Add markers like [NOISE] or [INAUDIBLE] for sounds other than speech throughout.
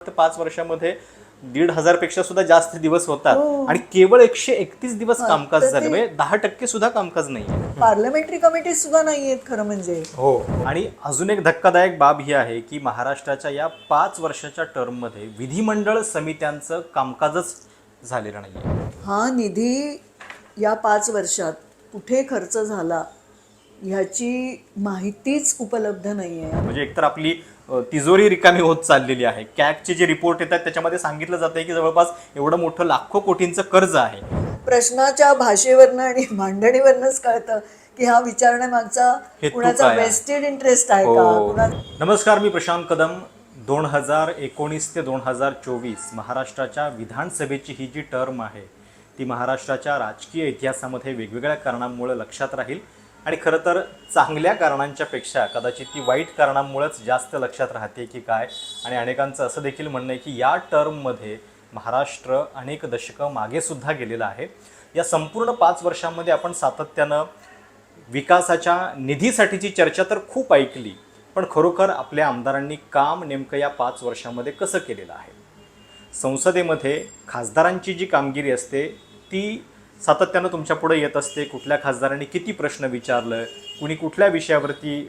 ते पाच वर्षामध्ये दीड हजारपेक्षा सुद्धा जास्त दिवस होतात. हो. आणि केवळ एकशे एकतीस दिवस कामकाज झाले. म्हणजे दहा टक्के सुद्धा कामकाज नाही पार्लमेंटरी कमिटी सुद्धा नाही आहेत खरं म्हणजे. हो. आणि अजून एक धक्कादायक बाब ही आहे की महाराष्ट्राच्या या पाच वर्षाच्या टर्ममध्ये विधिमंडळ समित्यांचं कामकाजच झालेलं नाही हा निधी या पाच वर्षात कुठे खर्च झाला ह्याची माहितीच उपलब्ध नाही आहे म्हणजे एकतर आपली तिजोरी रिकामी होत चाललेली आहे. कॅगचे जे रिपोर्ट येतात त्याच्यामध्ये सांगितलं जातंय की जवळपास एवढं मोठं लाखो कोटींचं कर्ज आहे. प्रश्नाच्या भाषेवरनं आणि मांडणीवरनंच कळतं की हा विचारण्यामागचा कुणाचा आहे? वेस्टेड इंटरेस्ट आहे का? हो. नमस्कार मी प्रशांत कदम. दोन हजार एकोणीस ते दोन हजार चोवीस महाराष्ट्राच्या विधानसभेची ही जी टर्म आहे ती महाराष्ट्राच्या राजकीय इतिहासामध्ये वेगवेगळ्या कारणांमुळे लक्षात राहील. आणि खरं तर चांगल्या कारणांच्यापेक्षा कदाचित ती वाईट कारणांमुळेच जास्त लक्षात राहते की काय. आणि अनेकांचं असं देखील म्हणणं आहे की या टर्ममध्ये महाराष्ट्र अनेक दशकं मागेसुद्धा गेलेलं आहे. या संपूर्ण पाच वर्षांमध्ये आपण सातत्यानं विकासाच्या निधीसाठीची चर्चा तर खूप ऐकली पण खरोखर आपल्या आमदारांनी काम नेमकं या पाच वर्षामध्ये कसं केलेलं आहे? संसदेमध्ये खासदारांची जी कामगिरी असते ती सातत्यानं तुमच्यापुढे येत असते कुठल्या खासदारांनी किती प्रश्न विचारलं कुणी कुठल्या विषयावरती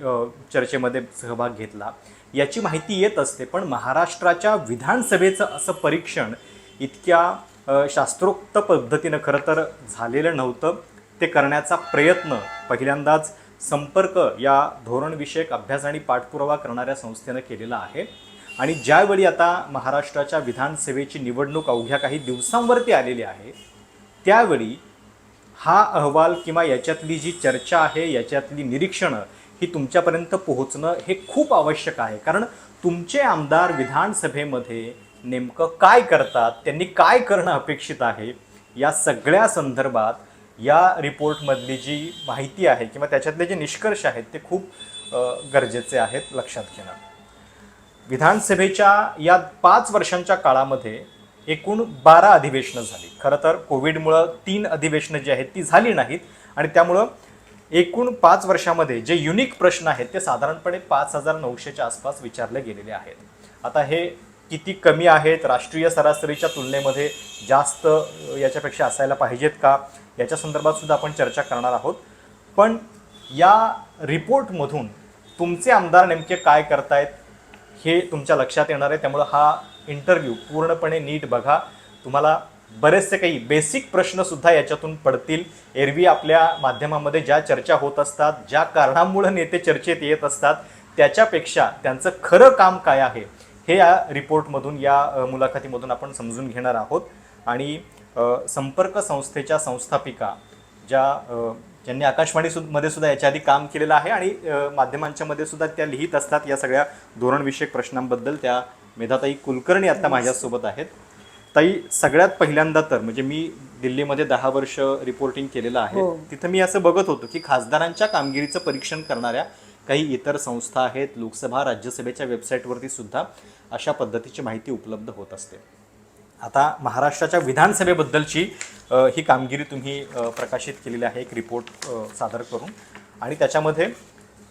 चर्चेमध्ये सहभाग घेतला याची माहिती येत असते. पण महाराष्ट्राच्या विधानसभेचं असं परीक्षण इतक्या शास्त्रोक्त पद्धतीनं खरं तर झालेलं नव्हतं. ते करण्याचा प्रयत्न पहिल्यांदाच संपर्क या धोरणविषयक अभ्यास आणि पाठपुरावा करणाऱ्या संस्थेनं केलेला आहे. आणि ज्यावेळी आता महाराष्ट्राच्या विधानसभेची निवडणूक अवघ्या काही दिवसांवरती आलेली आहे त्यावेळी हा अहवाल किंवा याच्यातली जी चर्चा आहे याच्यातली निरीक्षणं ही तुमच्यापर्यंत पोहोचणं हे खूप आवश्यक आहे. कारण तुमचे आमदार विधानसभेमध्ये नेमकं काय करतात त्यांनी काय करणं अपेक्षित आहे या सगळ्या संदर्भात या रिपोर्टमधली जी माहिती आहे किंवा त्याच्यातले जे निष्कर्ष आहेत ते खूप गरजेचे आहेत लक्षात घेणं. विधानसभेच्या या पाच वर्षांच्या काळामध्ये एकूण बारा अधिवेशनं झाली. खरं तर कोविडमुळं तीन अधिवेशनं जी आहेत ती झाली नाहीत. आणि त्यामुळं एकूण पाच वर्षामध्ये जे युनिक प्रश्न आहेत ते साधारणपणे पाच हजार नऊशेच्या आसपास विचारले गेलेले आहेत. आता हे किती कमी आहेत राष्ट्रीय सरासरीच्या तुलनेमध्ये जास्त याच्यापेक्षा असायला पाहिजेत का? याच्या संदर्भात सुद्धा आपण चर्चा करणार आहोत. पण या रिपोर्टमधून तुमचे आमदार नेमके काय करतायत हे तुमच्या लक्षात येणार आहे. त्यामुळं हा इंटरव्ह्यू पूर्णपणे नीट बघा. तुम्हाला बरेचसे काही बेसिक प्रश्नसुद्धा याच्यातून पडतील. एरवी आपल्या माध्यमामध्ये ज्या चर्चा होत असतात ज्या कारणामुळं नेते चर्चेत येत असतात त्याच्यापेक्षा त्यांचं खरं काम काय आहे हे या रिपोर्टमधून या मुलाखतीमधून आपण समजून घेणार आहोत. आणि संपर्क संस्थेच्या संस्थापिका ज्या ज्यांनी आकाशवाणी सु मध्ये सुद्धा याच्या आधी काम केलेलं आहे आणि माध्यमांच्यामध्ये माध्यमांच्या मध्ये सुद्धा त्या लिहित असतात या सगळ्या धोरणविषयक प्रश्नांबद्दल त्या मेधाताई कुलकर्णी आता माझ्यासोबत आहेत. ताई सगळ्यात पहिल्यांदा तर म्हणजे मी दिल्लीमध्ये दहा वर्ष रिपोर्टिंग केलेलं आहे. हो. तिथं मी असं बघत होतो की खासदारांच्या कामगिरीचं परीक्षण करणाऱ्या काही इतर संस्था आहेत लोकसभा राज्यसभेच्या वेबसाईटवरती सुद्धा अशा पद्धतीची माहिती उपलब्ध होत असते. आता महाराष्ट्राच्या विधानसभेबद्दलची ही कामगिरी तुम्ही प्रकाशित केलेली आहे एक रिपोर्ट सादर करून. आणि त्याच्यामध्ये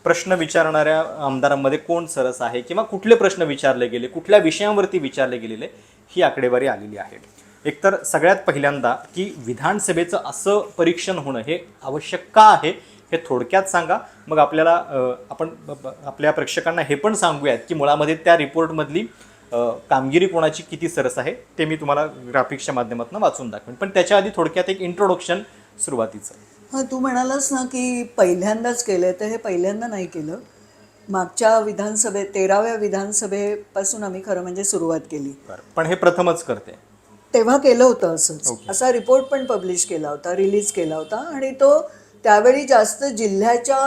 प्रश्न विचारणाऱ्या आमदारांमध्ये कोण सरस आहे किंवा कुठले प्रश्न विचारले गेले कुठल्या विषयांवरती विचारले गेलेले ही आकडेवारी आलेली आहे. एकतर सगळ्यात पहिल्यांदा की विधानसभेचं असं परीक्षण होणं हे आवश्यक का आहे हे थोडक्यात सांगा. मग आपल्याला आपण आपल्या प्रेक्षकांना हे पण सांगूयात की मुळामध्ये त्या रिपोर्टमधली कामगिरी कोणाची किती सरस आहे ते मी तुम्हाला ग्राफिक्सच्या माध्यमातून वाचून दाखवेन. पण त्याच्या आधी थोडक्यात एक इंट्रोडक्शन सुरुवातीचं. हां तू म्हणालास ना की पहिल्यांदाच केलं तर हे पहिल्यांदा नाही केलं. मागच्या विधानसभे तेराव्या विधानसभेपासून आम्ही खरं म्हणजे सुरुवात केली. पण हे प्रथमच करते. तेव्हा केलं होतं असंच. असा रिपोर्ट पण पब्लिश केला होता रिलीज केला होता आणि तो त्यावेळी जास्त जिल्ह्याच्या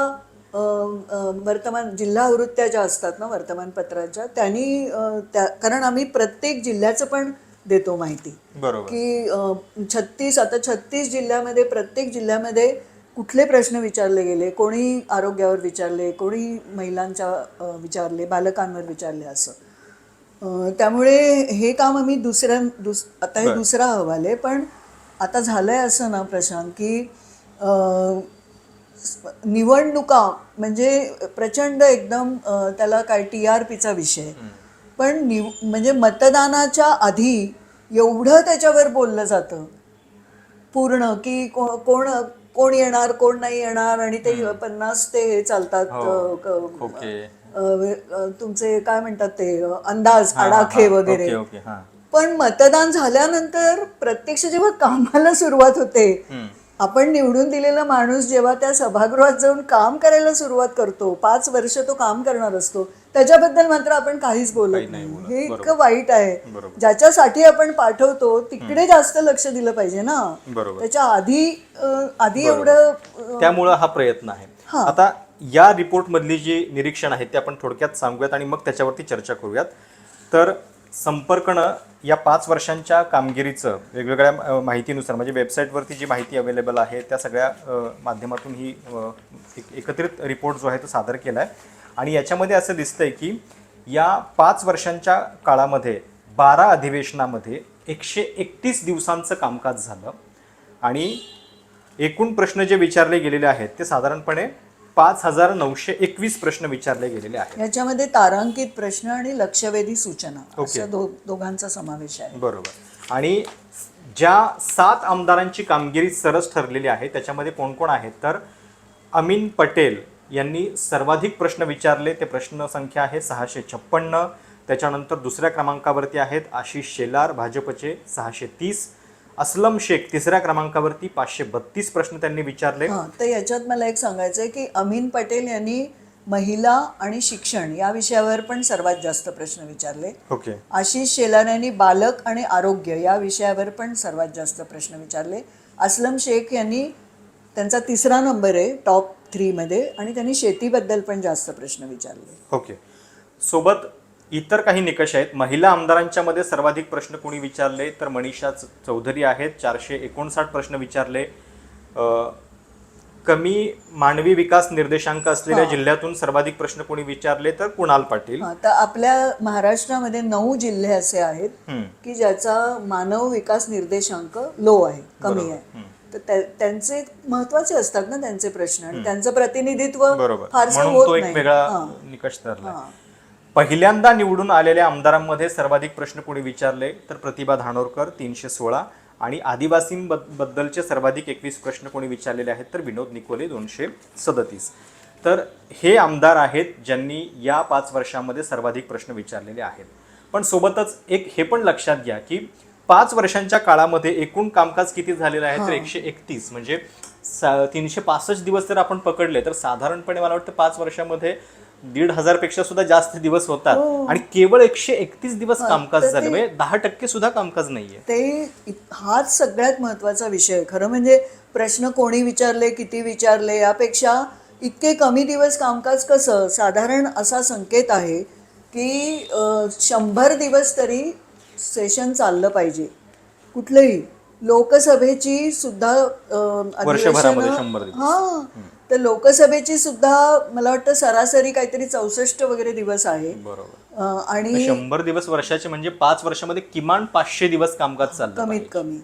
वर्तमान जिल्हा आवृत्त्या ज्या असतात ना वर्तमानपत्राच्या त्यांनी त्या कारण आम्ही प्रत्येक जिल्ह्याचं पण देतो माहिती. बरोबर. की छत्तीस आता छत्तीस जिल्ह्यामध्ये प्रत्येक जिल्ह्यामध्ये कुठले प्रश्न विचारले गेले? कोणी आरोग्यावर विचारले कोणी महिलांच्या विचारले बालकांवर विचारले असं. त्यामुळे हे काम आम्ही दुसऱ्या दुस आता हे. दुसरा अहवाल आहे पण आता झालंय असं ना प्रशांत की निवडणुका म्हणजे प्रचंड एकदम त्याला काय टी आर पीचा विषय. पण निव म्हणजे मतदानाच्या आधी एवढं त्याच्यावर बोललं जातं. पूर्ण की को- कोण कोण येणार कोण नाही येणार आणि ते पन्नास ते हे चालतात अ, तुमचे काय म्हणतात ते अंदाज आडाखे वगैरे. हा. पण मतदान झाल्यानंतर प्रत्यक्ष जेव्हा कामाला सुरुवात होते. आपण निवडून दिलेला माणूस जेव्हा त्या सभागृहात जाऊन काम करायला सुरुवात करतो पाच वर्ष तो काम करणार असतो त्याच्याबद्दल मात्र आपण काहीच बोलत नाही हे इतकं वाईट आहे. ज्याच्यासाठी आपण पाठवतो तिकडे जास्त लक्ष दिलं पाहिजे ना. बरोबर. त्याच्या आधी आधी एवढं त्यामुळं हा प्रयत्न आहे. आता या रिपोर्ट मधली जी निरीक्षण आहेत ते आपण थोडक्यात सांगूयात आणि मग त्याच्यावरती चर्चा करूयात. तर संपर्कनं या पाच वर्षांच्या कामगिरीचं वेगवेगळ्या माहितीनुसार म्हणजे वेबसाईटवरती जी माहिती अवेलेबल आहे त्या सगळ्या माध्यमातून ही एक एकत्रित रिपोर्ट जो आहे तो सादर केला आहे आणि याच्यामध्ये असं दिसतंय की या पाच वर्षांच्या काळामध्ये बारा अधिवेशनामध्ये एकशे एकतीस दिवसांचं कामकाज झालं. आणि एकूण प्रश्न जे विचारले गेलेले आहेत ते साधारणपणे पाच हजार नऊशे एकवीस प्रश्न विचारले गेलेले आहेत. याच्यामध्ये तारांकित प्रश्न आणि लक्षवेधी सूचना असं दो दोघांचा समावेश आहे. बरोबर. आणि ज्या सात आमदारांची कामगिरी सरस ठरलेली आहे त्याच्यामध्ये कोण कोण आहेत? तर अमीन पटेल यांनी सर्वाधिक प्रश्न विचारले. ते प्रश्न संख्या आहे सहाशे छप्पन्न. त्याच्यानंतर दुसऱ्या क्रमांकावरती आहेत आशिष शेलार भाजपचे सहाशे तीस. असलम शेख तिसऱ्या क्रमांकावरती पाचशे बत्तीस प्रश्न त्यांनी विचारले. हां तर याच्यात मला एक सांगायचं आहे की अमीन पटेल यांनी महिला आणि शिक्षण या विषयावर पण सर्वात जास्त प्रश्न विचारले. ओके. आशिष शेलार यांनी बालक आणि आरोग्य या विषयावर पण सर्वात जास्त प्रश्न विचारले. असलम शेख यांनी त्यांचा तिसरा नंबर आहे टॉप थ्रीमध्ये आणि त्यांनी शेतीबद्दल पण जास्त प्रश्न विचारले. ओके. सोबत इतर काही निकष आहेत. महिला आमदारांच्या मध्ये सर्वाधिक प्रश्न कोणी विचारले? तर मनीषा चौधरी आहेत. चारशे एकोणसाठ प्रश्न विचारले. कमी मानवी विकास निर्देशांक असलेल्या जिल्ह्यातून सर्वाधिक प्रश्न कोणी विचारले? तर कुणाल पाटील. तर आपल्या महाराष्ट्रामध्ये नऊ जिल्हे असे आहेत. की ज्याचा मानव विकास निर्देशांक लो आहे कमी आहे. तर त्या- त्यांचे महत्त्वाचे असतात ना त्यांचे प्रश्न. आणि त्यांचं प्रतिनिधित्व फारसं होत नाही. वेगळा. निकष ठरला हां. पहिल्यांदा निवडून आलेल्या आमदारांमध्ये सर्वाधिक प्रश्न कोणी विचारले तर प्रतिभा धानोरकर तीनशे सोळा आणि आदिवासींबद्दलचे सर्वाधिक एकवीस प्रश्न कोणी विचारलेले आहेत तर विनोद निकोले दोनशे सदतीस. तर हे आमदार आहेत ज्यांनी या पाच वर्षामध्ये सर्वाधिक प्रश्न विचारलेले आहेत. पण सोबतच एक हे पण लक्षात घ्या की पाच वर्षांच्या काळामध्ये एकूण कामकाज किती झालेलं आहे? तर एकशे एकतीस. म्हणजे तीनशे पासष्ट दिवस जर आपण पकडले तर साधारणपणे मला वाटतं पाच वर्षामध्ये दीड हजारपेक्षा सुद्धा जास्त दिवस होतात. आणि केवळ एकशे एकतीस दिवस कामकाज झालं. म्हणजे दहा टक्के सुद्धा कामकाज नाहीये. ते हाच सगळ्यात महत्त्वाचा विषय. खरं म्हणजे प्रश्न कोणी विचारले किती विचारले यापेक्षा इतके कमी दिवस कामकाज कसं? साधारण असा संकेत आहे की शंभर दिवस तरी सेशन चाललं पाहिजे. कुठलंही लोकसभेची सुद्धा. हा तर लोकसभेची सुद्धा मला वाटतं सरासरी काहीतरी चौसष्ट वगैरे दिवस आहे. बरोबर. आणि शंभर दिवस वर्षाचे म्हणजे पाच वर्षामध्ये किमान पाचशे दिवस कामकाज चालतं कमीत कमी.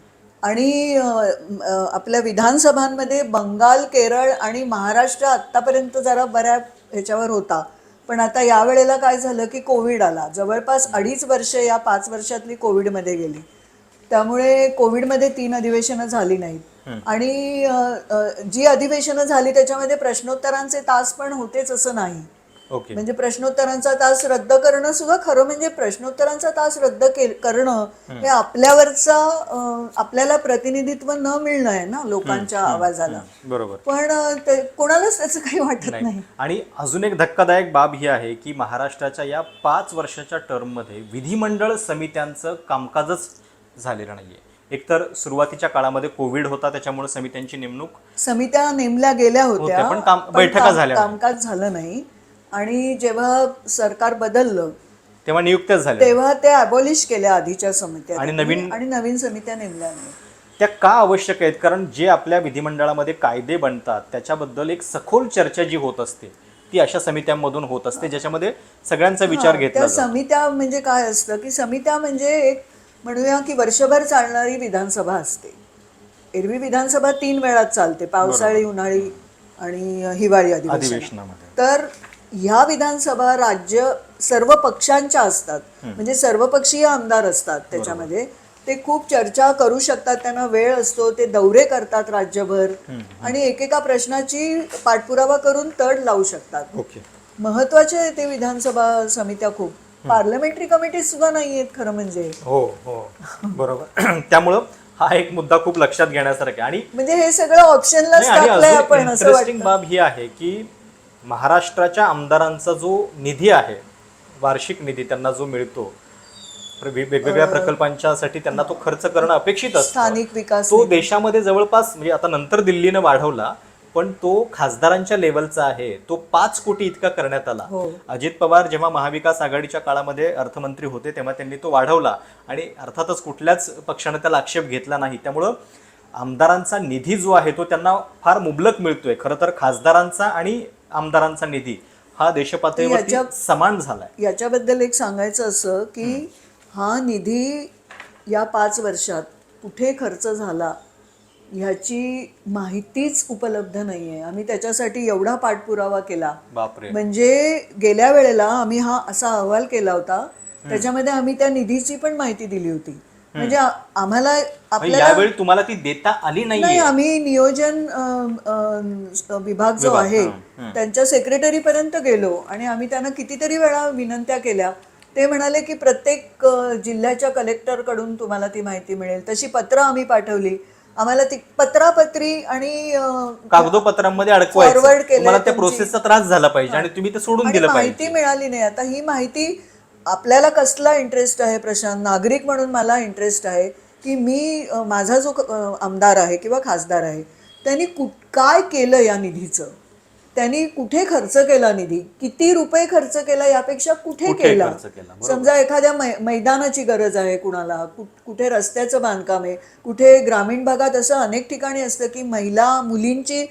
आणि आपल्या विधानसभांमध्ये बंगाल केरळ आणि महाराष्ट्र आत्तापर्यंत जरा बऱ्या ह्याच्यावर होता. पण आता यावेळेला काय झालं की कोविड आला. जवळपास अडीच वर्ष या पाच वर्षातली कोविडमध्ये गेली. त्यामुळे कोविडमध्ये तीन अधिवेशनं झाली नाहीत. आणि जी अधिवेशनं झाली त्याच्यामध्ये प्रश्नोत्तरांचे तास पण होतेच असं नाही. ओके. म्हणजे प्रश्नोत्तरांचा तास रद्द करणं सुद्धा खरं म्हणजे प्रश्नोत्तरांचा तास रद्द करणं हे. आपल्यावरचा आपल्याला प्रतिनिधित्व न मिळणं आहे ना लोकांच्या आवाजाला. बरोबर. पण कोणालाच त्याचं काही वाटत नाही. आणि अजून एक धक्कादायक बाब ही आहे की महाराष्ट्राच्या या पाच वर्षाच्या टर्ममध्ये विधिमंडळ समित्यांचं कामकाजच झालेलं नाहीये. एकतर सुरुवातीच्या काळामध्ये कोविड होता त्याच्यामुळे समित्यांची नेमणूक समित्या नेमल्या गेल्या होत्या पण बैठका झाल्या. कामकाज झालं नाही. आणि जेव्हा सरकार बदललं तेव्हा नियुक्त्याच झाल्या तेव्हा ते अबॉलिश केल्या आधीच्या समित्या. आणि नवीन- आणि नवीन समित्या नेमल्या नाही. त्या का आवश्यक आहेत? कारण जे आपल्या विधिमंडळामध्ये कायदे बनतात त्याच्याबद्दल एक सखोल चर्चा जी होत असते ती अशा समित्यांमधून होत असते ज्याच्यामध्ये सगळ्यांचा विचार घेतला त्या जातो. समित्या म्हणजे काय असतं की समित्या म्हणजे एक म्हणूया की वर्षभर चालणारी विधानसभा असते. एरवी विधानसभा तीन वेळात चालते पावसाळी उन्हाळी आणि हिवाळी अधिवेशन. अधिवेशनामध्ये. तर ह्या विधानसभा राज्य सर्व पक्षांच्या असतात. म्हणजे सर्वपक्षीय आमदार असतात त्याच्यामध्ये. ते खूप चर्चा करू शकतात त्यांना वेळ असतो ते दौरे करतात राज्यभर आणि एकेका प्रश्नाची पाठपुरावा करून तड लावू शकतात. ओके. महत्त्वाचे ते विधानसभा समित्या खूप. पार्लमेंटरी कमिटी सुद्धा नाही आहेत खरं म्हणजे. हो हो. बरोबर. [CLEARS THROAT] त्यामुळं हा एक मुद्दा खूप लक्षात घेण्यासारखा आहे. आणि म्हणजे हे सगळं अजून आपण बाब ही आहे की महाराष्ट्राच्या आमदारांचा जो निधी आहे वार्षिक निधी त्यांना जो मिळतो वेगवेगळ्या प्रकल्पांच्यासाठी त्यांना तो खर्च करणं अपेक्षित असतं. स्थानिक विकास तो देशामध्ये जवळपास म्हणजे आता नंतर दिल्लीनं वाढवला पण तो खासदारांच्या लेवलचा आहे. तो पाच कोटी इतका करण्यात आला. हो. अजित पवार जेव्हा महाविकास आघाडीच्या काळामध्ये अर्थमंत्री होते तेव्हा त्यांनी तो वाढवला. आणि अर्थातच कुठल्याच पक्षानं त्याला आक्षेप घेतला नाही. त्यामुळं आमदारांचा निधी जो आहे तो त्यांना फार मुबलक मिळतोय. खरं तर खासदारांचा आणि आमदारांचा निधी हा देशपातळीवरती याच्या- समान झालाय. याच्याबद्दल एक सांगायचं असं की हा निधी या पाच वर्षात कुठे खर्च झाला ह्याची माहितीच उपलब्ध नाही आहे आम्ही त्याच्यासाठी एवढा पाठपुरावा केला. बापरे. म्हणजे गेल्या वेळेला आम्ही हा असा अहवाल केला होता. त्याच्यामध्ये आम्ही त्या निधीची पण माहिती दिली होती. म्हणजे आम्हाला आपल्याला यावेळी तुम्हाला ती देता आली नाही आम्ही नियोजन विभाग जो आहे त्यांच्या सेक्रेटरी पर्यंत गेलो आणि आम्ही त्यांना कितीतरी वेळा विनंत्या केल्या. ते म्हणाले की प्रत्येक अ, जिल्ह्याच्या कलेक्टरकडून तुम्हाला ती माहिती मिळेल. तशी पत्र आम्ही पाठवली. आम्हाला ती पत्रापत्री आणि अ, कागदोपत्रांमध्ये Forward अडकवायचं केलंय तुम्हाला त्या तुमची. प्रोसेसचा त्रास झाला पाहिजे आणि तुम्ही ते सोडून आणि दिलं माहिती मिळाली नाही. आता ही माहिती आपल्याला कसला इंटरेस्ट आहे प्रशांत? नागरिक म्हणून मला इंटरेस्ट आहे की मी माझा जो आमदार आहे किंवा खासदार आहे त्यांनी कुठ काय केलं या निधीचं? त्यांनी कुठे खर्च केला निधी? किती रुपये खर्च केला यापेक्षा कुठे केला. समजा एखाद्या मै मैदानाची गरज आहे कुणाला कुठे रस्त्याचं बांधकाम आहे कुठे ग्रामीण भागात असं अनेक ठिकाणी असतं की महिला मुलींची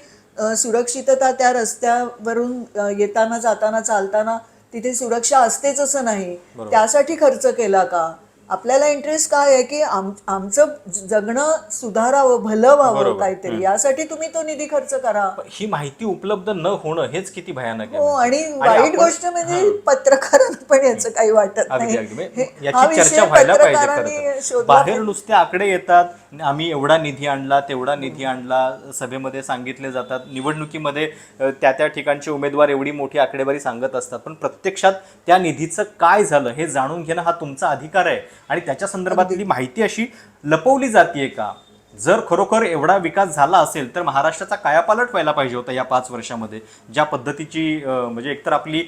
सुरक्षितता त्या रस्त्यावरून येताना जाताना चालताना तिथे सुरक्षा असतेच असं नाही. त्यासाठी खर्च केला का? आपल्याला इंटरेस्ट काय आहे की आम आमचं जगणं सुधारावं भलं व्हावं. काहीतरी. यासाठी तुम्ही तो निधी खर्च करा. ही माहिती उपलब्ध न होणं हेच किती भयानक हो आहे आणि वाईट गोष्ट म्हणजे पत्रकारांना पण याचं काही वाटत नाही. हे- याची विषय चर्चा व्हायला पाहिजे पत्रकारांनी. शोधला बाहेर नुसते आकडे येतात आम्ही एवढा निधी आणला तेवढा निधी आणला सभेमध्ये सांगितले जातात. निवडणुकीमध्ये त्या त्या ठिकाणचे उमेदवार एवढी मोठी आकडेवारी सांगत असतात. पण प्रत्यक्षात त्या निधीचं काय झालं हे जाणून घेणं हा तुमचा अधिकार आहे. आणि त्याच्या संदर्भातली माहिती अशी लपवली जाते का? जर खरोखर एवढा विकास झाला असेल तर महाराष्ट्राचा कायापालट व्हायला पाहिजे होता या पाच वर्षामध्ये. ज्या पद्धतीची म्हणजे एकतर आपली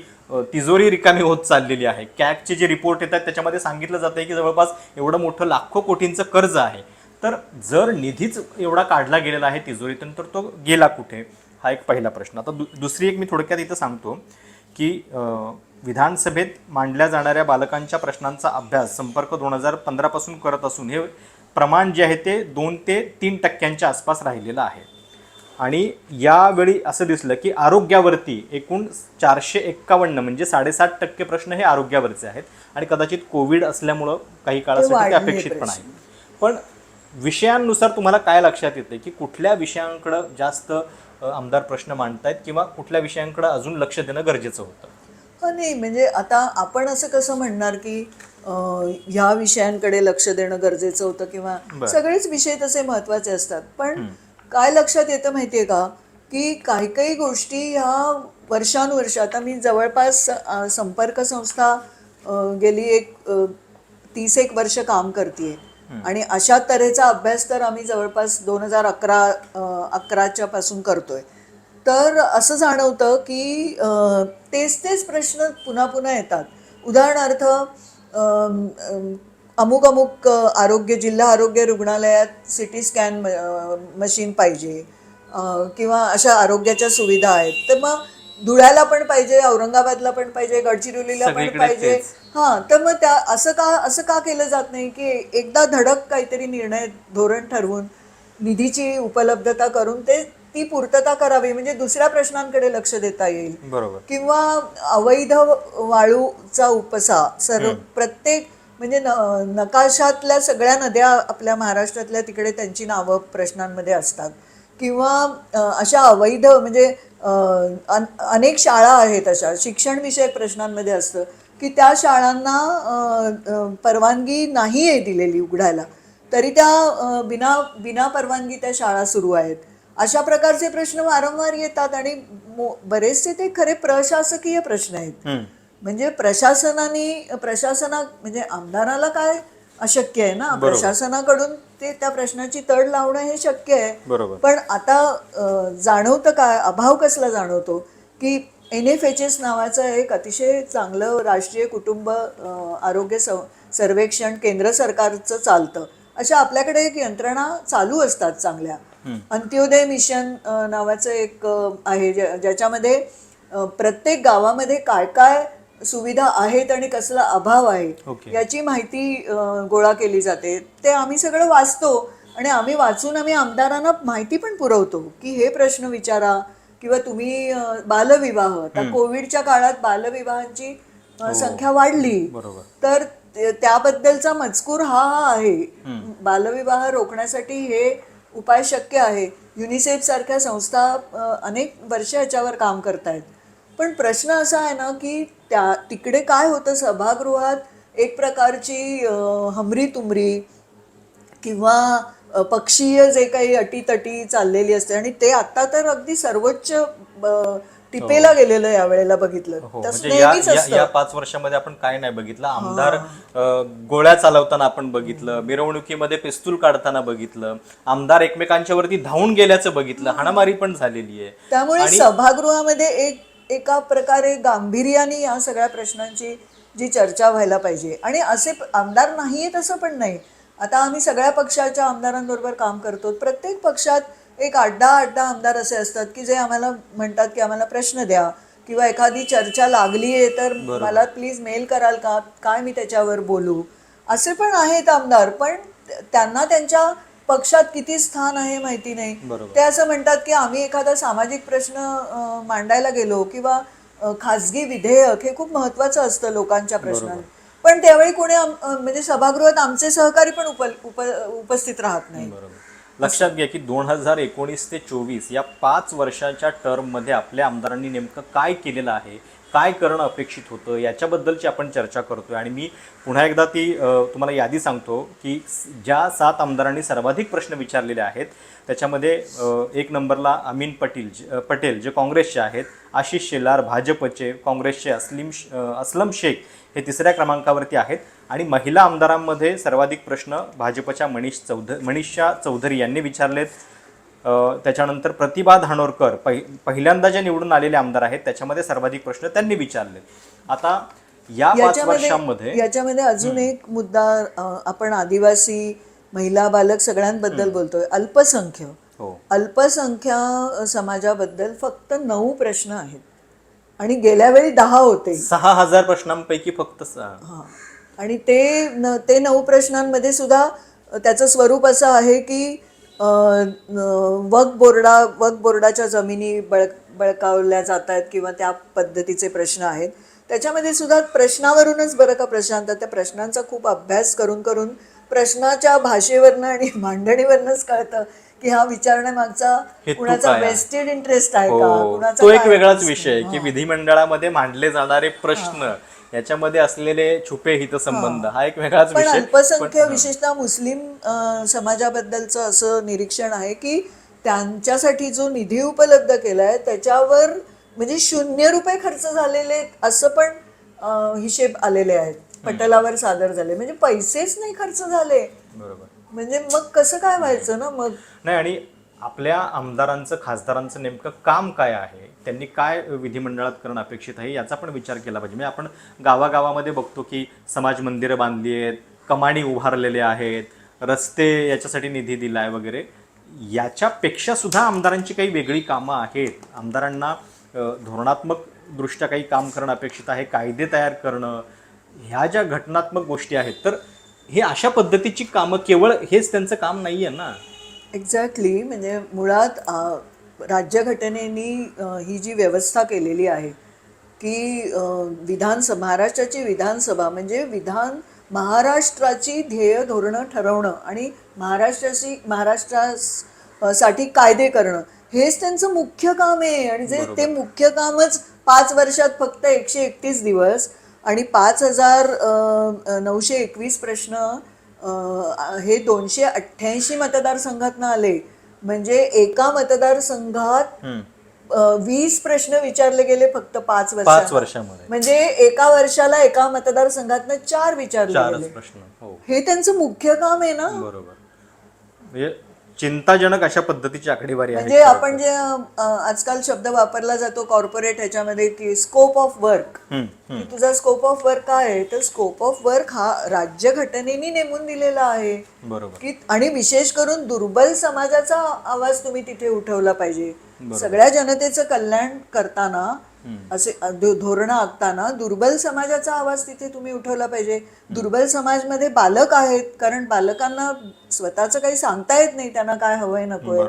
तिजोरी रिकामी होत चाललेली आहे. कॅगचे जे रिपोर्ट येतात त्याच्यामध्ये सांगितलं जातं की जवळपास एवढं मोठं लाखो कोटींचं कर्ज आहे. तर जर निधीच एवढा काढला गेलेला आहे तिजोरीतून तर तो गेला कुठे? हा एक पहिला प्रश्न. आता दु दुसरी एक मी थोडक्यात इथं सांगतो की विधानसभेत मांडल्या जाणाऱ्या बालकांच्या प्रश्नांचा अभ्यास संपर्क दोन हजार पंधरापासून करत असून हे प्रमाण जे आहे ते दोन ते तीन टक्क्यांच्या आसपास राहिलेलं आहे. आणि यावेळी असं दिसलं की आरोग्यावरती एकूण चारशे एक्कावन्न म्हणजे साडेसात टक्के प्रश्न हे आरोग्यावरचे आहेत आणि कदाचित कोविड असल्यामुळं काही काळासाठी ते अपेक्षित पण. आहे पण विषयांनुसार तुम्हाला काय लक्षात येते की कुठल्या विषयांकडं जास्त आमदार प्रश्न मांडतायत किंवा कुठल्या विषयांकडे अजून लक्ष देणं गरजेचं होतं? हो नाही म्हणजे आता आपण असं कसं म्हणणार की ह्या विषयांकडे लक्ष देणं गरजेचं होतं किंवा. सगळेच विषय तसे महत्त्वाचे असतात. पण काय लक्षात येतं माहितीये का? की काही काही गोष्टी ह्या वर्षानुवर्ष आता मी जवळपास संपर्क संस्था गेली एक तीस एक वर्ष काम करते आणि अशा तऱ्हेचा अभ्यास तर आम्ही जवळपास दोन हजार अकरा अकराच्या पासून करतोय. तर असं जाणवतं की तेच तेच प्रश्न पुन्हा पुन्हा येतात. उदाहरणार्थ अमुक अमुक आरोग्य जिल्हा आरोग्य रुग्णालयात सी टी स्कॅन मशीन पाहिजे किंवा अशा आरोग्याच्या सुविधा आहेत. तर मग धुळ्याला पण पाहिजे औरंगाबादला पण पाहिजे गडचिरोलीला पण सगळीकडे पाहिजे. तेच. हा तर मग त्या असं का असं का केलं जात नाही की एकदा धडक काहीतरी निर्णय धोरण ठरवून निधीची उपलब्धता करून ते ती पूर्तता करावी म्हणजे दुसऱ्या प्रश्नांकडे लक्ष देता येईल. बरोबर. किंवा अवैध वाळूचा उपसा सर्व प्रत्येक म्हणजे न नकाशातल्या सगळ्या नद्या आपल्या महाराष्ट्रातल्या तिकडे त्यांची नावं प्रश्नांमध्ये असतात. किंवा अ, अशा अवैध म्हणजे अन- अनेक शाळा आहेत अशा. शिक्षणविषयक प्रश्नांमध्ये असतं की त्या शाळांना परवानगी नाही आहे दिलेली उघडायला. तरी त्या बिना बिना परवानगी त्या शाळा सुरू आहेत. अशा प्रकारचे प्रश्न वारंवार येतात आणि बरेचसे ते खरे प्रशासकीय प्रश्न आहेत. म्हणजे प्रशासनाने प्रशासना म्हणजे आमदाराला काय अशक्य आहे ना? प्रशासनाकडून ते त्या प्रश्नाची तड लावणं हे शक्य आहे. पण आता जाणवतं काय अभाव कसला जाणवतो? की एन एफ एच एस नावाचं एक अतिशय चांगलं राष्ट्रीय कुटुंब आरोग्य सर्वेक्षण केंद्र सरकारचं चालतं. अशा आपल्याकडे एक यंत्रणा चालू असतात चांगल्या. अंत्योदय मिशन नावाचं एक आहे ज्या- ज्याच्यामध्ये प्रत्येक गावामध्ये काय काय सुविधा आहेत आणि कसला अभाव आहे. याची माहिती गोळा केली जाते. ते आम्ही सगळं वाचतो आणि आम्ही वाचून आम्ही आमदारांना माहिती पण पुरवतो की हे प्रश्न विचारा किंवा तुम्ही बालविवाह आता कोविडच्या काळात बालविवाहांची अ, संख्या वाढली तर त्याबद्दलचा मजकूर हा हा आहे बालविवाह रोखण्यासाठी हे उपाय शक्य आहे. युनिसेफ सारख्या संस्था अनेक वर्ष याच्यावर काम करतायत. पण प्रश्न असा आहे ना की त्या तिकडे काय होतं सभागृहात एक प्रकारची हमरी तुमरी किंवा पक्षीय जे काही अटीतटी चाललेली असते आणि ते आता तर अगदी सर्वोच्च टिपेला गेलेलं यावेळेला बघितलं. हो म्हणजे या पाच वर्षामध्ये आपण काय नाही बघितलं. आमदार गोळ्या चालवताना आपण बघितलं मिरवणुकीमध्ये पिस्तूल काढताना बघितलं आमदार एकमेकांच्या वरती धावून गेल्याचं बघितलं हाणामारी पण झालेली आहे. त्यामुळे सभागृहामध्ये एक एका प्रकारे गांभीर्याने या सगळ्या प्रश्नांची जी चर्चा व्हायला पाहिजे. आणि असे आमदार नाहीये तसं पण नाही. आता आम्ही सगळ्या पक्षाच्या आमदारांबरोबर काम करतो. प्रत्येक पक्षात एक आठ दहा आठ दहा आमदार असे असतात की जे आम्हाला म्हणतात की आम्हाला प्रश्न द्या किंवा एखादी चर्चा लागली आहे तर मला प्लीज मेल कराल का? काय मी त्याच्यावर बोलू? असे पण आहेत आमदार पण त्यांना त्यांच्या पक्षात किती स्थान आहे माहिती नाही. ते असं म्हणतात की आम्ही एखादा सामाजिक प्रश्न मांडायला गेलो किंवा अ, खाजगी विधेयक हे खूप महत्वाचं असतं लोकांच्या प्रश्नांत. पण त्यावेळी कोणी म्हणजे सभागृहात आमचे सहकारी पण उप उप उपस्थित राहत नाही. बरोबर. लक्षात घ्या की दोन हजार एकोणीस ते चोवीस या पाच वर्षाच्या टर्ममध्ये आपल्या आमदारांनी नेमकं काय केलेलं आहे काय करणं अपेक्षित होतं याच्याबद्दलची आपण चर्चा करतोय. आणि मी पुन्हा एकदा ती तुम्हाला यादी सांगतो की ज्या सात आमदारांनी सर्वाधिक प्रश्न विचारलेले आहेत त्याच्यामध्ये एक नंबरला अमीन पटेल पटेल जे काँग्रेसचे आहेत आशिष शेलार भाजपचे काँग्रेसचे असलीम श- अस्लम शेख हे तिसऱ्या क्रमांकावरती आहेत. आणि महिला आमदारांमध्ये सर्वाधिक प्रश्न भाजपच्या मनीष चौध मनीषा चौधरी यांनी विचारलेत. त्याच्यानंतर प्रतिभा धानोरकर पहि पहिल्यांदा जे निवडून आलेले आमदार आहेत त्याच्यामध्ये सर्वाधिक प्रश्न त्यांनी विचारलेत. आता या पाच वर्षांमध्ये याच्यामध्ये अजून एक मुद्दा आपण आदिवासी महिला बालक सगळ्यांबद्दल बोलतोय. अल्पसंख्य. हो. अल्पसंख्या समाजाबद्दल फक्त नऊ प्रश्न आहेत. आणि गेल्या वेळी दहा होते. सहा हजार प्रश्नांपैकी फक्त स- हा. आणि ते न ते नऊ प्रश्नांमध्ये सुद्धा त्याचं स्वरूप असं आहे की वक्फ बोर्डा वक्फ बोर्डाच्या जमिनी बळ बळकावल्या जात आहेत किंवा त्या पद्धतीचे प्रश्न आहेत. त्याच्यामध्ये सुद्धा प्रश्नावरूनच बरं का प्रशांत त्या प्रश्नांचा खूप अभ्यास करून करून प्रश्नाच्या भाषेवरनं आणि मांडणीवरनंच कळतं की हा विचारण्यामागचा कुणाचा? वेस्टेड इंटरेस्ट आहे का? हो. कुणाचा तो एक वेगळाच विषय आहे की विधिमंडळामध्ये मांडले जाणारे प्रश्न याच्यामध्ये असलेले छुपे हितसंबंध हा. एक वेगळाच पण विषय. अल्पसंख्य विशेषतः मुस्लिम समाजाबद्दलचं असं निरीक्षण आहे की त्यांच्यासाठी जो निधी उपलब्ध केलाय त्याच्यावर म्हणजे शून्य रुपये खर्च झालेले असं पण हिशेब आलेले आहेत. पटलावर सादर झाले. म्हणजे पैसेच नाही खर्च झाले. बरोबर. म्हणजे मग कसं काय व्हायचं ना मग? नाही आणि आपल्या आमदारांचं खासदारांचं नेमकं काम काय आहे? त्यांनी काय विधिमंडळात करणं अपेक्षित आहे? याचा पण विचार केला पाहिजे. म्हणजे आपण गावागावामध्ये बघतो की समाज मंदिरं बांधली आहेत कमाणी उभारलेले आहेत रस्ते याच्यासाठी निधी दिलाय वगैरे. याच्यापेक्षा सुद्धा आमदारांची काही वेगळी कामं आहेत. आमदारांना धोरणात्मक दृष्ट्या काही काम करणं अपेक्षित आहे कायदे तयार करणं ह्या ज्या घटनात्मक गोष्टी आहेत तर हे अशा पद्धतीची कामं केवळ हेच त्यांचं काम नाही आहे ना? एक्झॅक्टली म्हणजे मुळात राज्यघटनेनी ही जी व्यवस्था केलेली आहे की विधानसभा महाराष्ट्राची विधानसभा म्हणजे विधान महाराष्ट्राची ध्येय धोरणं ठरवणं आणि महाराष्ट्राची महाराष्ट्रास अ, साठी कायदे करणं हेच त्यांचं मुख्य काम आहे. आणि जे ते मुख्य कामच पाच वर्षात फक्त एकशे एकतीस दिवस आणि पाच हजार नऊशे एकवीस प्रश्न हे दोनशे अठ्ठ्याऐंशी मतदारसंघातनं आले. म्हणजे एका मतदारसंघात वीस प्रश्न विचारले गेले फक्त पाच पाच वर्षात वर्षामध्ये. म्हणजे एका वर्षाला एका मतदारसंघातनं चार विचारले गेले. प्रश्न. हो. हे त्यांचं मुख्य काम आहे ना? बरोबर. चिंताजनक अशा पद्धतीची आकडेवारी आहे म्हणजे आपण जे अ, आजकाल शब्द वापरला जातो कॉर्पोरेट ह्याच्यामध्ये की स्कोप ऑफ वर्क हम्म, की तुझा स्कोप ऑफ वर्क काय आहे? तर स्कोप ऑफ वर्क हा राज्यघटनेने नेमून दिलेला आहे. बरोबर. की आणि विशेष करून दुर्बल समाजाचा आवाज तुम्ही तिथे उठवला पाहिजे. सगळ्या जनतेचं कल्याण करताना असे धोरणं आखताना दुर्बल समाजाचा आवाज तिथे तुम्ही उठवला पाहिजे. दुर्बल समाजमध्ये बालक आहेत कारण बालकांना स्वतःचं काही सांगता येत नाही त्यांना काय हवंय नकोय.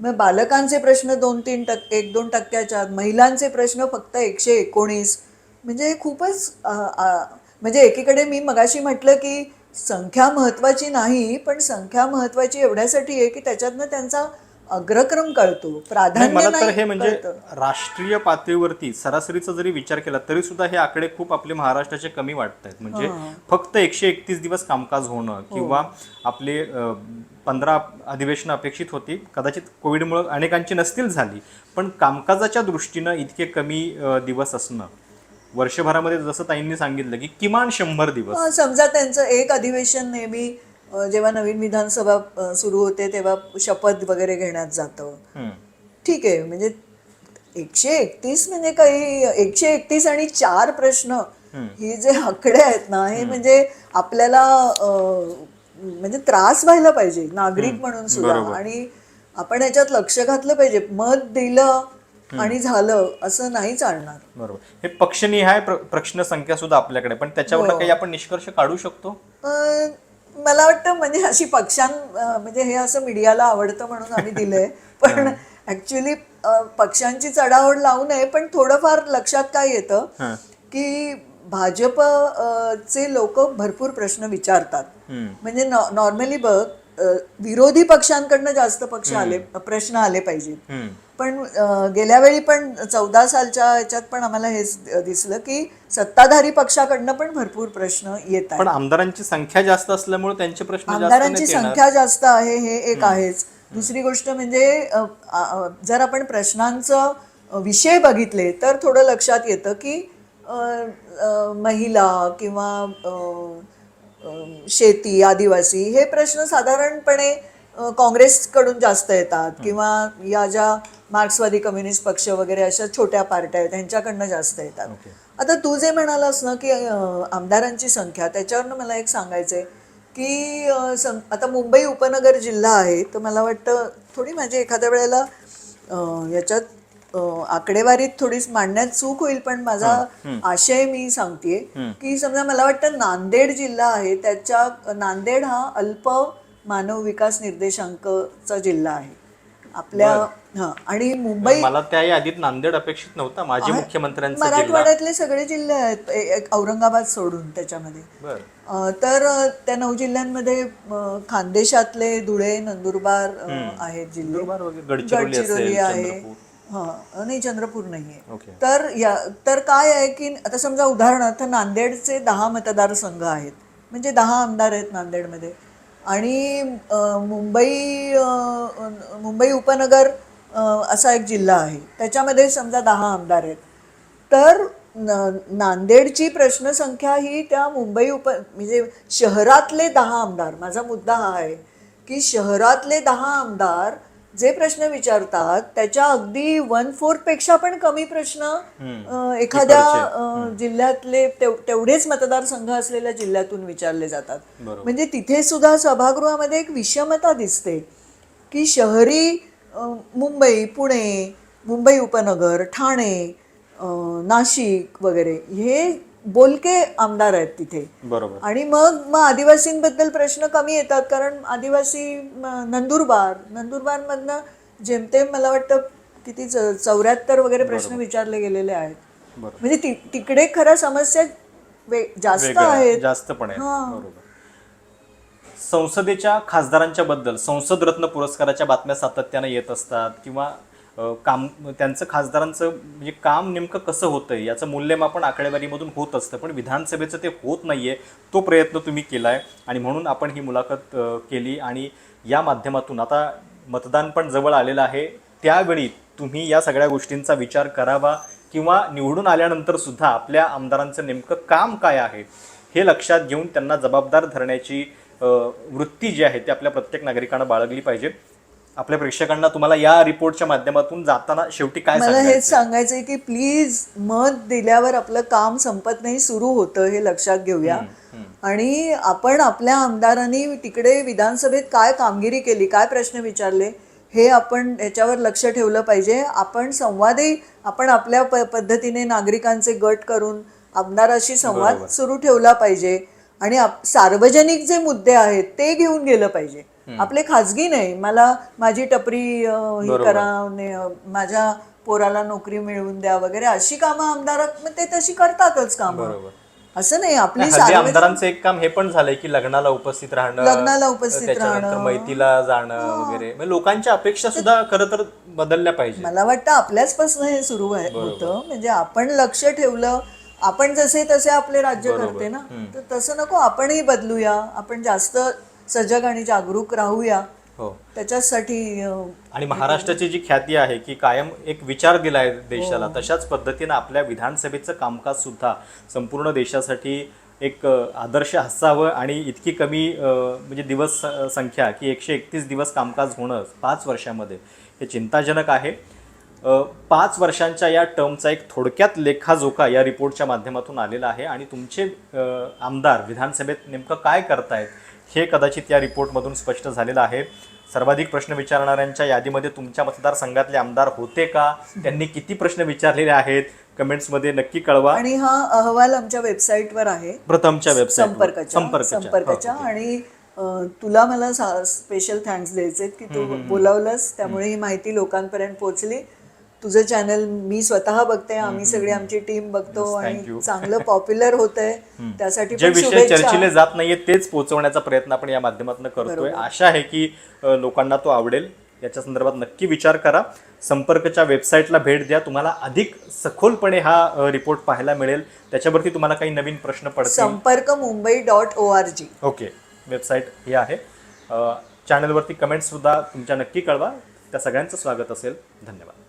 मग बालकांचे प्रश्न दोन तीन टक्के एक दोन टक्क्याच्या आत, महिलांचे प्रश्न फक्त एकशे एकोणीस. म्हणजे खूपच म्हणजे एकीकडे मी मगाशी म्हटलं की संख्या महत्वाची नाही पण संख्या महत्वाची एवढ्यासाठी आहे की त्याच्यातनं त्यांचा अग्रक्रम कळतो प्राधान्य मला तर हे म्हणजे. राष्ट्रीय पातळीवरती सरासरीचा जरी विचार केला तरी सुद्धा हे आकडे खूप आपले महाराष्ट्राचे कमी वाटत आहेत म्हणजे फक्त एकशे एकतीस दिवस कामकाज होणं हो. किंवा आपले पंधरा अधिवेशनं अपेक्षित होती कदाचित कोविडमुळे अनेकांची नसतील झाली पण कामकाजाच्या दृष्टीनं इतके कमी दिवस असणं वर्षभरामध्ये जसं ताईंनी सांगितलं की किमान शंभर दिवस समजा त्यांचं एक अधिवेशन नेहमी जेव्हा नवीन विधानसभा सुरू होते तेव्हा शपथ वगैरे घेण्यात जातं. ठीक आहे म्हणजे एकशे एकतीस म्हणजे काही एकशे एकतीस आणि चार प्रश्न ही जे आकडे आहेत ना हे म्हणजे आपल्याला म्हणजे त्रास व्हायला पाहिजे नागरिक म्हणून सुद्धा. आणि आपण याच्यात लक्ष घातलं पाहिजे मत दिलं आणि झालं असं नाही चालणार. बरोबर. हे पक्षनिहाय प्र- प्रश्न संख्या सुद्धा आपल्याकडे पण त्याच्यावर हो. काही आपण निष्कर्ष काढू शकतो? मला वाटतं म्हणजे अशी पक्षां म्हणजे हे असं मीडियाला आवडतं म्हणून आम्ही दिलंय [LAUGHS] पण ऍक्च्युली पक्षांची चढाओढ लावू नये पण थोडंफार लक्षात काय येतं हं. की भाजप चे लोक भरपूर प्रश्न विचारतात. म्हणजे नॉर्मली बघ विरोधी पक्षांकडनं जास्त पक्ष आले प्रश्न आले पाहिजेत. पण गेल्या वेळी पण चौदा सालच्या ह्याच्यात पण आम्हाला हेच दिसलं की सत्ताधारी पक्षाकडनं पण भरपूर प्रश्न येत आहेत. पण आमदारांची संख्या जास्त असल्यामुळे त्यांचे प्रश्न आमदारांची. संख्या जास्त आहे हे एक आहेच. दुसरी गोष्ट म्हणजे जर आपण प्रश्नांचं विषय बघितले तर थोडं लक्षात येतं की महिला किंवा शेती आदिवासी हे प्रश्न साधारणपणे काँग्रेसकडून जास्त येतात किंवा या ज्या मार्क्सवादी कम्युनिस्ट पक्ष वगैरे अशा छोट्या पार्ट्या आहेत त्यांच्याकडनं जास्त येतात. आता तू जे म्हणालास ना की आमदारांची संख्या त्याच्यावरनं मला एक सांगायचंय की सं- आता मुंबई उपनगर जिल्हा आहे तर मला वाटतं थोडी माझी एखाद्या वेळेला याच्यात आकडेवारीत थोडी मांडण्यात चूक होईल पण माझा आशय मी सांगतेय की समजा मला वाटतं नांदेड जिल्हा आहे त्याच्या नांदेड हा अल्प मानव विकास निर्देशांकचा जिल्हा आहे. आपल्या हा आणि मुंबई मला त्या यादीत नांदेड अपेक्षित नव्हता. माजी मुख्यमंत्र्यांचा मराठवाड्यातले सगळे जिल्हे आहेत. औरंगाबाद सोडून त्याच्यामध्ये. तर त्या नऊ जिल्ह्यांमध्ये खानदेशातले धुळे नंदुरबार आहेत जिल्हे. गडचिरोली आहे. चंद्रपूर. हा नाही चंद्रपूर नाहीये ओके. तर या तर काय आहे की आता समजा उदाहरणार्थ नांदेडचे दहा मतदारसंघ आहेत. म्हणजे दहा आमदार आहेत नांदेडमध्ये. आणि मुंबई मुंबई उपनगर असा एक जिल्हा आहे. त्याच्यामध्ये समजा दहा आमदार आहेत. तर न- नांदेडची प्रश्नसंख्या ही त्या मुंबई उप म्हणजे शहरातले दहा आमदार माझा मुद्दा हा आहे की शहरातले दहा आमदार जे प्रश्न विचारतात त्याच्या अगदी वन फोर्थपेक्षा पण कमी प्रश्न एखाद्या जिल्ह्यातले तेव- तेवढेच मतदारसंघ असलेल्या जिल्ह्यातून विचारले जातात. म्हणजे तिथे सुद्धा सभागृहामध्ये एक विषमता दिसते की शहरी मुंबई पुणे मुंबई उपनगर ठाणे नाशिक वगैरे हे बोलके आमदार आहेत तिथे. बरोबर. आणि मग मग आदिवासींबद्दल प्रश्न कमी येतात कारण आदिवासी म, नंदुरबार नंदुरबारमधनं जेमतेम मला वाटतं किती चौऱ्याहत्तर वगैरे प्रश्न विचारले गेलेले आहेत. बरोबर. म्हणजे ति तिकडे खऱ्या समस्या जास्त आहे, आहेत. जास्त पण आहे हा. बरोबर. संसदेच्या खासदारांच्या बद्दल संसद रत्न पुरस्काराच्या बातम्या सातत्याने येत असतात किंवा काम त्यांचं खासदारांचं म्हणजे काम नेमकं कसं होतं आहे याचं मूल्यमापन आकडेवारीमधून होत असतं पण विधानसभेचं ते होत नाही आहे तो प्रयत्न तुम्ही केला आहे आणि म्हणून आपण ही मुलाखत केली आणि या माध्यमातून आता मतदान पण जवळ आलेलं आहे. त्यावेळी तुम्ही या सगळ्या गोष्टींचा विचार करावा किंवा निवडून आल्यानंतर सुद्धा आपल्या आमदारांचं नेमकं काम काय आहे हे लक्षात घेऊन त्यांना जबाबदार धरण्याची वृत्ती जी आहे ती आपल्या प्रत्येक नागरिकांना बाळगली पाहिजे. आपल्या प्रेक्षकांना तुम्हाला या रिपोर्टच्या माध्यमातून जाताना शेवटी काय मला? हेच सांगायचंय? की प्लीज मत दिल्यावर आपलं काम संपत नाही सुरू होतं हे लक्षात घेऊया. आणि आपण आपल्या आमदारांनी तिकडे विधानसभेत काय कामगिरी केली काय प्रश्न विचारले हे आपण याच्यावर लक्ष ठेवलं पाहिजे. आपण संवादही आपण आपल्या प पद्धतीने नागरिकांचे गट करून आमदाराशी संवाद सुरू ठेवला पाहिजे. आणि सार्वजनिक जे मुद्दे आहेत ते घेऊन गेलं पाहिजे. आपले खाजगी नाही. मला माझी टपरी ही करा माझ्या पोराला नोकरी मिळवून द्या वगैरे अशी कामं आमदार ते तशी करतातच कामं. बरोबर. असं नाही आपली आमदारांचं एक काम हे पण झालंय की लग्नाला उपस्थित राहणं लग्नाला उपस्थित राहणं. मैतीला जाणं वगैरे. म्हणजे लोकांच्या अपेक्षा सुद्धा खरं तर बदलल्या पाहिजे मला वाटतं आपल्याचपासून हे सुरू आहे होतं. म्हणजे आपण लक्ष ठेवलं आपण जसे तसे आपले राज्य करते ना तर तसं नको आपणही बदलूया. आपण जास्त सजग आणि जागरूक राहूया. हो. त्याच्यासाठी आणि महाराष्ट्राची जी ख्याती आहे की कायम एक विचार दिला आहे देशाला तशाच पद्धतीनं आपल्या विधानसभेचं कामकाज सुद्धा संपूर्ण देशासाठी एक आदर्श असावं आणि इतकी कमी म्हणजे दिवस संख्या की एकशे एकतीस दिवस कामकाज होणं पाच वर्षामध्ये हे चिंताजनक आहे. पाच वर्षांच्या या टर्मचा एक थोडक्यात लेखाजोखा या रिपोर्टच्या माध्यमातून आलेला आहे. आणि तुमचे आमदार विधानसभेत नेमकं काय करतायत हे कदाचित या रिपोर्टमधून स्पष्ट झालेलं आहे. सर्वाधिक प्रश्न विचारणाऱ्यांच्या यादीमध्ये तुमच्या मतदारसंघातले आमदार होते का? त्यांनी किती प्रश्न विचारलेले आहेत? कमेंट्समध्ये नक्की कळवा. आणि हा अहवाल आमच्या वेबसाईटवर आहे. प्रथमच्या वेबसाईट संपर्काच्या संपर्कच्या. संपर्काच्या. आणि अं, तुला मला स्पेशल थँक्स द्यायचे की तू बोलावलंस त्यामुळे ही माहिती लोकांपर्यंत पोहोचली. तुझं चॅनल मी स्वतः बघते आम्ही सगळी आमची टीम बघतो आणि. चांगलं पॉप्युलर होत आहे त्यासाठी जे विषय चर्चिले जात नाहीये तेच पोहोचवण्याचा प्रयत्न आपण या माध्यमातून करतोय. आशा आहे की लोकांना तो आवडेल. याच्या संदर्भात नक्की विचार करा. संपर्कच्या वेबसाईटला भेट द्या. तुम्हाला अधिक सखोलपणे हा रिपोर्ट पाहायला मिळेल. त्याच्यावरती तुम्हाला काही नवीन प्रश्न पडतील. Sampark Mumbai dot O R G okay. Website ही आहे. चॅनलवरती कमेंट्स सुद्धा तुमच्या नक्की कळवा. त्या सगळ्यांचं स्वागत असेल. धन्यवाद.